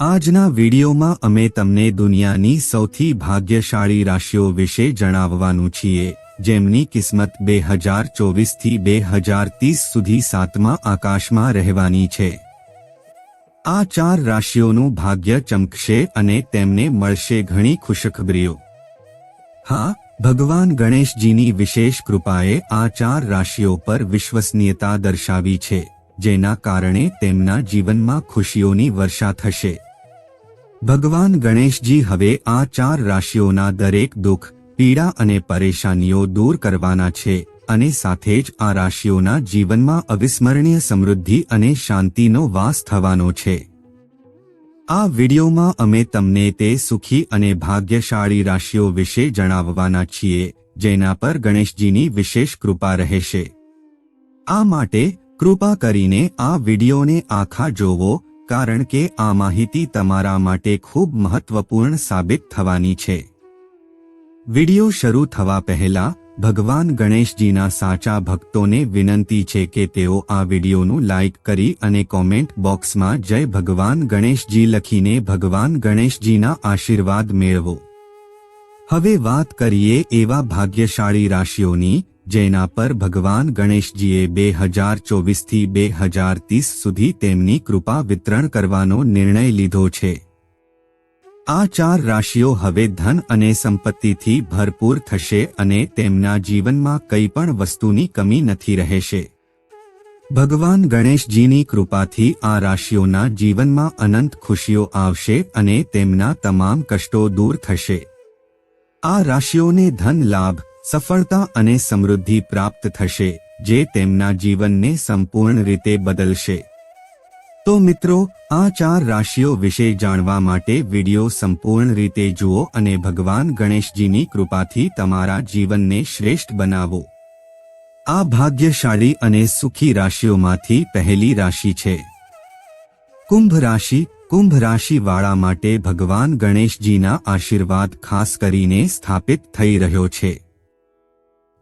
આજના વિડીયોમાં અમે તમને દુનિયાની સૌથી ભાગ્યશાળી રાશિઓ વિશે જણાવવાનું છીએ, જેમની કિસ્મત બે હજાર ચોવીસથી બે હજાર ત્રીસ સુધી સાતમા આકાશમાં રહેવાની છે. આ ચાર રાશિઓનું ભાગ્ય ચમકશે અને તેમને મળશે ઘણી ખુશખબરીઓ. હા, ભગવાન ગણેશજીની વિશેષ કૃપાએ આ ચાર રાશિઓ પર વિશ્વસનીયતા દર્શાવી છે, જેના કારણે તેમના જીવનમાં ખુશીઓની વર્ષા થશે. ભગવાન ગણેશજી હવે આ ચાર રાશિઓના દરેક દુઃખ, પીડા અને પરેશાનીઓ દૂર કરવાના છે અને સાથે જ આ રાશિઓના જીવનમાં અવિસ્મરણીય સમૃદ્ધિ અને શાંતિનો વાસ થવાનો છે. આ વિડિયોમાં અમે તમને તે સુખી અને ભાગ્યશાળી રાશિઓ વિશે જણાવવાના છીએ, જેના પર ગણેશજીની વિશેષ કૃપા રહેશે. આ માટે કૃપા કરીને આ વિડિયોને આખા જોવો કારણ કે આ માહિતી તમારા માટે ખૂબ મહત્વપૂર્ણ સાબિત થવાની છે. વિડિયો શરૂ થવા પહેલા, ભગવાન ગણેશજીના સાચા ભક્તોને વિનંતી છે કે તેઓ આ વિડિયોનું લાઇક કરી અને કોમેન્ટ બોક્સમાં જય ભગવાન ગણેશજી લખીને ભગવાન ગણેશજીના આશીર્વાદ મેળવો. હવે વાત કરીએ એવા ભાગ્યશાળી રાશિઓની જેના પર ભગવાન ગણેશજીએ બે હજાર ચોવીસથી બે હજાર ત્રીસ સુધી તેમની કૃપા વિતરણ કરવાનો નિર્ણય લીધો છે. આ ચાર રાશિઓ હવે ધન અને સંપત્તિથી ભરપૂર થશે અને તેમના જીવનમાં કંઈ પણ વસ્તુની કમી નથી રહેશે. ભગવાન ગણેશજીની કૃપાથી આ રાશિઓના જીવનમાં અનંત ખુશીઓ આવશે અને તેમના તમામ કષ્ટો દૂર થશે. આ રાશિઓને ધન લાભ સફળતા અને સમૃદ્ધિ પ્રાપ્ત થશે, જે તેમના જીવનને સંપૂર્ણ રીતે બદલશે. તો મિત્રો, આ ચાર રાશિઓ વિશે જાણવા માટે વિડિયો સંપૂર્ણ રીતે જુઓ અને ભગવાન ગણેશજીની કૃપાથી તમારા જીવનને શ્રેષ્ઠ બનાવો. આ ભાગ્યશાળી અને સુખી રાશિઓમાંથી પહેલી રાશિ છે. કુંભ રાશિ, કુંભ રાશિવાળા માટે ભગવાન ગણેશજીના આશીર્વાદ ખાસ કરીને સ્થાપિત થઈ રહ્યો છે.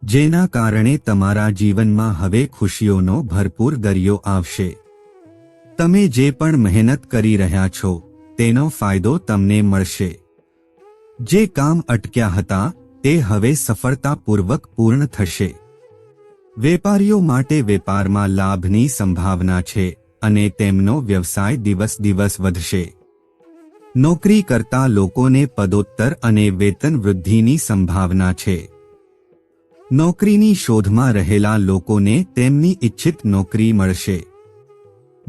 જેના કારણે તમારા જીવનમાં હવે ખુશીઓનો ભરપૂર દરિયો આવશે. તમે જે પણ મહેનત કરી રહ્યા છો, તેનો ફાયદો તમને મળશે. જે કામ અટક્યા હતા, તે હવે સફળતાપૂર્વક પૂર્ણ થશે. વેપારીઓ માટે વેપારમાં લાભની સંભાવના છે અને તેમનો વ્યવસાય દિવસ દિવસ વધશે. નોકરી કરતા લોકોને પદોત્તર અને વેતન વૃદ્ધિની સંભાવના છે. નોકરીની શોધમાં રહેલા લોકોને તેમની ઇચ્છિત નોકરી મળશે.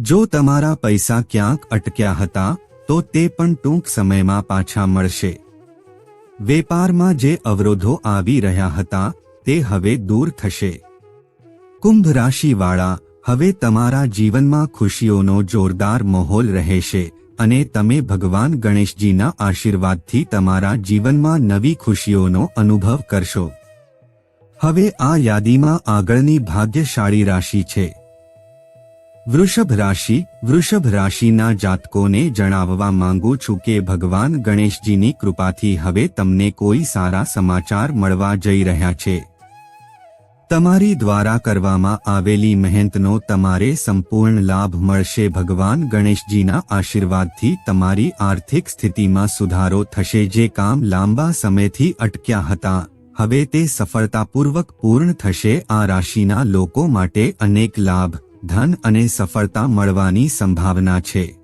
જો તમારા પૈસા ક્યાંક અટક્યા હતા, તો તે પણ ટૂંક સમયમાં પાછા મળશે. વેપારમાં જે અવરોધો આવી રહ્યા હતા, તે હવે દૂર થશે. કુંભ રાશિવાળા, હવે તમારા જીવનમાં ખુશીઓનો જોરદાર માહોલ રહેશે અને તમે ભગવાન ગણેશજીના આશીર્વાદથી તમારા જીવનમાં નવી ખુશીઓનો અનુભવ કરશો. હવે આ યાદીમાં આગળની ભાગ્યશાળી રાશિ છે. વૃષભ રાશિ, વૃષભ રાશિના જાતકોને જણાવવા માંગુ છું કે ભગવાન ગણેશજીની કૃપાથી હવે તમને કોઈ સારા સમાચાર મળવા જઈ રહ્યા છે. તમારી દ્વારા કરવામાં આવેલી મહેનતનો તમારે સંપૂર્ણ લાભ મળશે. ભગવાન ગણેશજીના આશીર્વાદથી તમારી આર્થિક સ્થિતિમાં સુધારો થશે. જે કામ લાંબા સમયથી અટક્યા હતા. હવે તે સફળતાપૂર્વક પૂર્ણ થશે. આ રાશિના લોકો માટે અનેક લાભ, ધન અને સફળતા મળવાની સંભાવના છે.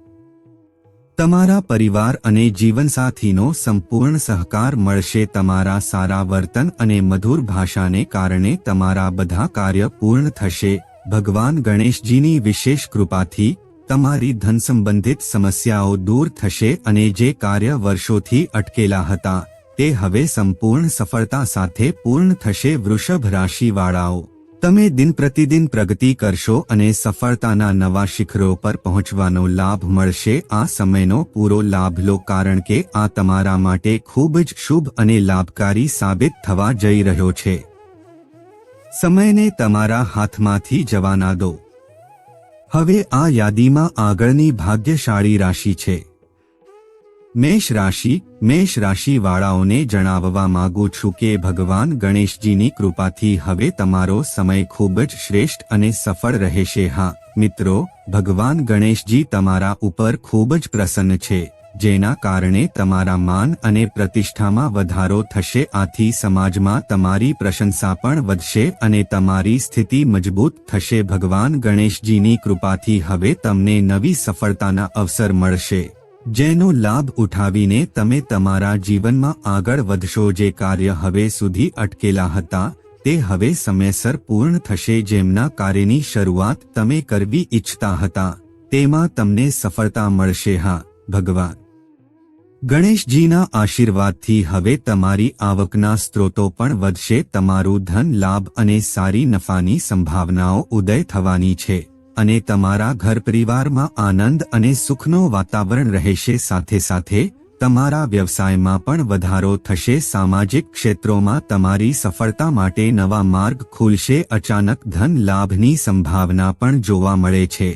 તમારા પરિવાર અને જીવનસાથીનો સંપૂર્ણ સહકાર મળશે. તમારા સારા વર્તન અને મધુર ભાષાને કારણે તમારા બધા કાર્ય પૂર્ણ થશે. ભગવાન ગણેશજીની વિશેષ કૃપાથી તમારી ધન સંબંધિત સમસ્યાઓ દૂર થશે અને જે કાર્ય વર્ષોથી અટકેલા હતા તે હવે સંપૂર્ણ સફળતા સાથે પૂર્ણ થશે વૃષભ રાશિવાળાઓ. તમે દિન પ્રતિદિન પ્રગતિ કરશો અને સફળતાના નવા શિખરો પર પહોંચવાનો લાભ મળશે. આ સમયનો પૂરો લાભ લો કારણ કે આ તમારા માટે ખૂબ જ શુભ અને લાભકારી સાબિત થવા જઈ રહ્યો છે. સમયને તમારા હાથમાંથી જવાના દો. હવે આ યાદીમાં આગળની ભાગ્યશાળી રાશિ છે. મેષ રાશિ, મેષ રાશિવાળાઓને જણાવવા માંગુ છું કે ભગવાન ગણેશજીની કૃપાથી હવે તમારો સમય ખૂબ જ શ્રેષ્ઠ અને સફળ રહેશે. હા, મિત્રો, ભગવાન ગણેશજી તમારા ઉપર ખૂબ જ પ્રસન્ન છે, જેના કારણે તમારા માન અને પ્રતિષ્ઠામાં વધારો થશે. આથી સમાજમાં તમારી પ્રશંસા પણ વધશે અને તમારી સ્થિતિ મજબૂત થશે. ભગવાન ગણેશજીની કૃપાથી હવે તમને નવી સફળતાના અવસર મળશે. જેનો લાભ ઉઠાવીને તમે તમારા જીવનમાં આગળ વધશો જે કાર્ય હવે સુધી અટકેલા હતા, તે હવે સમયસર પૂર્ણ થશે જેમના કાર્યની શરૂઆત તમે કરવી ઈચ્છતા હતા, તેમાં તમને સફળતા મળશે, હા, ભગવાન. ગણેશજીના આશીર્વાદથી હવે તમારી આવકના સ્ત્રોતો પણ વધશે, તમારું ધન લાભ અને સારી નફાની સંભાવનાઓ ઉદય થવાની છે. અને તમારા ઘર પરિવારમાં આનંદ અને સુખનો વાતાવરણ રહેશે સાથે સાથે, તમારા વ્યવસાયમાં પણ વધારો થશે, સામાજિક ક્ષેત્રોમાં તમારી સફળતા માટે નવા માર્ગ ખુલશે, અચાનક ધન લાભની સંભાવના પણ જોવા મળે છે.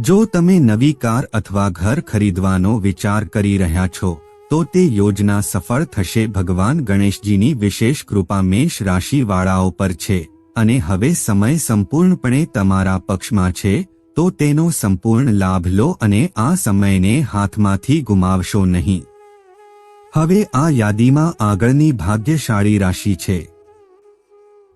જો તમે નવી કાર અથવા ઘર ખરીદવાનો વિચાર કરી રહ્યા છો, તો તે યોજના સફળ થશે. ભગવાન ગણેશજીની વિશેષ કૃપા મેષ રાશિવાળાઓ પર છે. અને હવે સમય સંપૂર્ણપણે તમારા પક્ષમાં છે, તો તેનો સંપૂર્ણ લાભ લો અને આ સમયને હાથમાંથી ગુમાવશો નહીં. હવે આ યાદીમાં આગળની ભાગ્યશાળી રાશિ છે.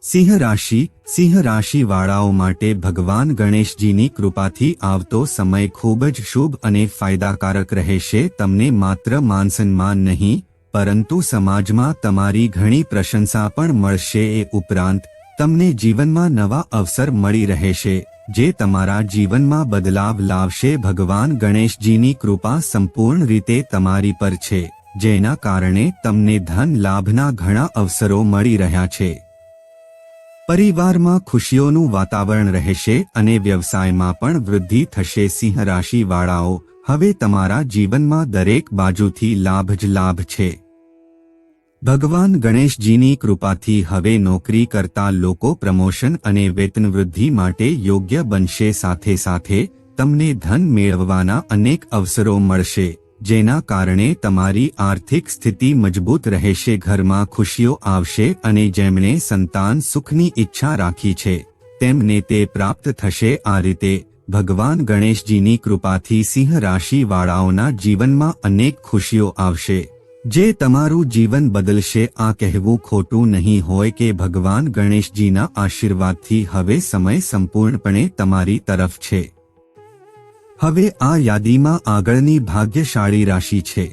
સિંહ રાશિ, સિંહ રાશિવાળાઓ માટે ભગવાન ગણેશજીની કૃપાથી આવતો સમય ખૂબ જ શુભ અને ફાયદાકારક રહેશે, તમને માત્ર માનસન્માન નહીં, પરંતુ સમાજમાં તમારી ઘણી પ્રશંસા પણ મળશે એ ઉપરાંત તમને જીવનમાં નવા અવસર મળી રહેશે, જે તમારા જીવનમાં બદલાવ લાવશે. ભગવાન ગણેશજીની કૃપા સંપૂર્ણ રીતે તમારી પર છે, જેના કારણે તમને ધન લાભના ઘણા અવસરો મળી રહ્યા છે. પરિવારમાં ખુશીઓનું વાતાવરણ રહેશે અને વ્યવસાયમાં પણ વૃદ્ધિ થશે. સિંહ રાશિવાળાઓ, હવે તમારા જીવનમાં દરેક બાજુથી લાભ જ લાભ છે. ભગવાન ગણેશજીની કૃપાથી હવે નોકરી કરતા લોકો પ્રમોશન અને વેતનવૃદ્ધિ માટે યોગ્ય બનશે સાથે સાથે તમને ધન મેળવવાના અનેક અવસરો મળશે, જેના કારણે તમારી આર્થિક સ્થિતિ મજબૂત રહેશે, ઘરમાં ખુશીઓ આવશે અને જેમણે સંતાન સુખની ઈચ્છા રાખી છે, તેમને તે પ્રાપ્ત થશે. આ રીતે ભગવાન ગણેશજીની કૃપાથી સિંહ રાશિવાળાઓના જીવનમાં અનેક ખુશીઓ આવશે. જે તમારું જીવન બદલશે, આ કહેવું ખોટું નહીં હોય કે ભગવાન ગણેશજીના આશીર્વાદથી હવે સમય સંપૂર્ણપણે તમારી તરફ છે. હવે આ યાદીમાં આગળની ભાગ્યશાળી રાશિ છે.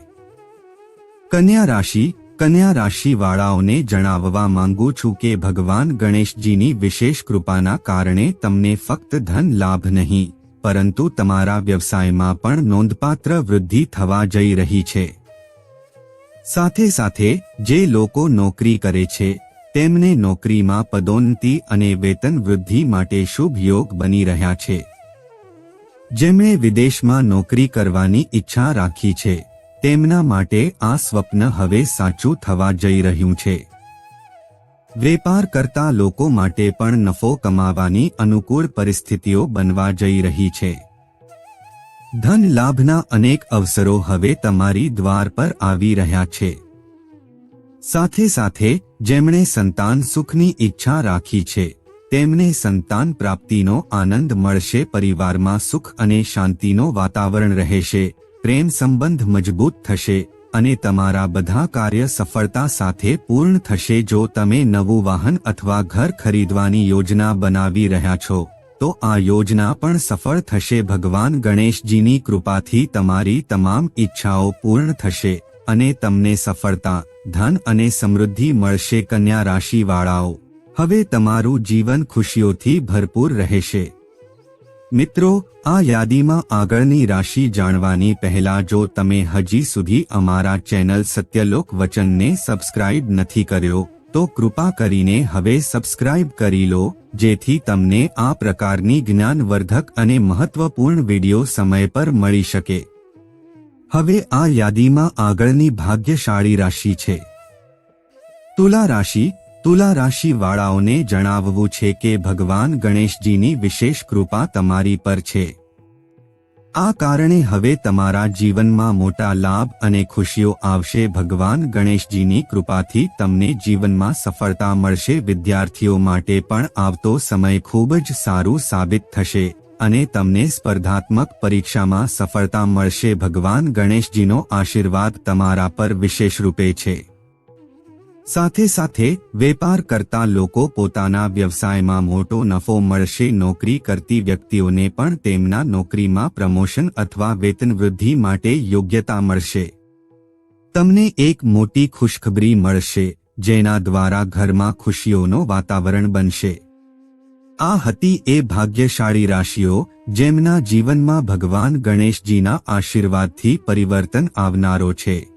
કન્યા રાશિ, કન્યા રાશિવાળાઓને જણાવવા માંગુ છું કે ભગવાન ગણેશજીની વિશેષ કૃપાના કારણે તમને ફક્ત ધન લાભ નહીં, પરંતુ તમારા વ્યવસાયમાં પણ નોંધપાત્ર વૃદ્ધિ થવા જઈ રહી છે. સાથે સાથે જે લોકો નોકરી કરે છે, તેમને નોકરીમાં પદોન્નતિ અને વેતન વૃદ્ધિ માટે શુભ યોગ બની રહ્યા છે. જેમણે વિદેશમાં નોકરી કરવાની ઈચ્છા રાખી છે, તેમના માટે આ સ્વપ્ન હવે સાચું થવા જઈ રહ્યું છે. વેપાર કરતા લોકો માટે પણ નફો કમાવાની અનુકૂળ પરિસ્થિતિઓ બનવા જઈ રહી છે. ધન લાભના અનેક અવસરો હવે તમારી દ્વાર પર આવી રહ્યા છે. સાથે સાથે, જેમણે સંતાન સુખની ઈચ્છા રાખી છે, તેમને સંતાન પ્રાપ્તિનો આનંદ મળશે, પરિવારમાં સુખ અને શાંતિનો વાતાવરણ રહેશે, પ્રેમ સંબંધ મજબૂત થશે અને તમારા બધા કાર્ય સફળતા સાથે પૂર્ણ થશે. જો તમે નવું વાહન અથવા ઘર ખરીદવાની યોજના બનાવી રહ્યા છો તો આ યોજના પણ સફળ થશે. ભગવાન ગણેશજીની કૃપાથી તમારી તમામ ઈચ્છાઓ પૂર્ણ થશે અને તમને સફળતા, ધન અને સમૃદ્ધિ મળશે. કન્યા રાશિવાળાઓ, હવે તમારું જીવન ખુશીઓથી ભરપૂર રહેશે. મિત્રો, આ યાદીમાં આગળની રાશિ જાણવાની પહેલા જો તમે હજી સુધી અમારા ચેનલ સત્યલોક વચનને સબસ્ક્રાઇબ નથી કર્યો તો કૃપા કરીને હવે સબસ્ક્રાઇબ કરી લો, જેથી તમને આ પ્રકારની જ્ઞાનવર્ધક અને મહત્વપૂર્ણ વિડિયો સમય પર મળી શકે. હવે આ યાદીમાં આગળની ભાગ્યશાળી રાશિ છે. તુલા રાશિ તુલા રાશિ વાળાઓને જણાવવું છે કે ભગવાન ગણેશજીની વિશેષ કૃપા તમારી પર છે. આ કારણે હવે તમારા જીવનમાં મોટા લાભ અને ખુશીઓ આવશે. ભગવાન ગણેશજીની કૃપાથી તમને જીવનમાં સફળતા મળશે. વિદ્યાર્થીઓ માટે પણ આવતો સમય ખૂબ જ સારું સાબિત થશે અને તમને સ્પર્ધાત્મક પરીક્ષામાં સફળતા મળશે. ભગવાન ગણેશજીનો આશીર્વાદ તમારા પર વિશેષ રૂપે છે. સાથે સાથે વેપાર કરતા લોકો પોતાના વ્યવસાયમાં મોટો નફો મળશે. નોકરી કરતી વ્યક્તિઓને પણ તેમના નોકરીમાં પ્રમોશન અથવા વેતન વૃદ્ધિ માટે યોગ્યતા મળશે. તમને એક મોટી ખુશખબરી મળશે, જેના દ્વારા ઘરમાં ખુશીઓનો વાતાવરણ બનશે. આ હતી એ ભાગ્યશાળી રાશિઓ, જેમના જીવનમાં ભગવાન ગણેશજીના આશીર્વાદથી પરિવર્તન આવનારો છે.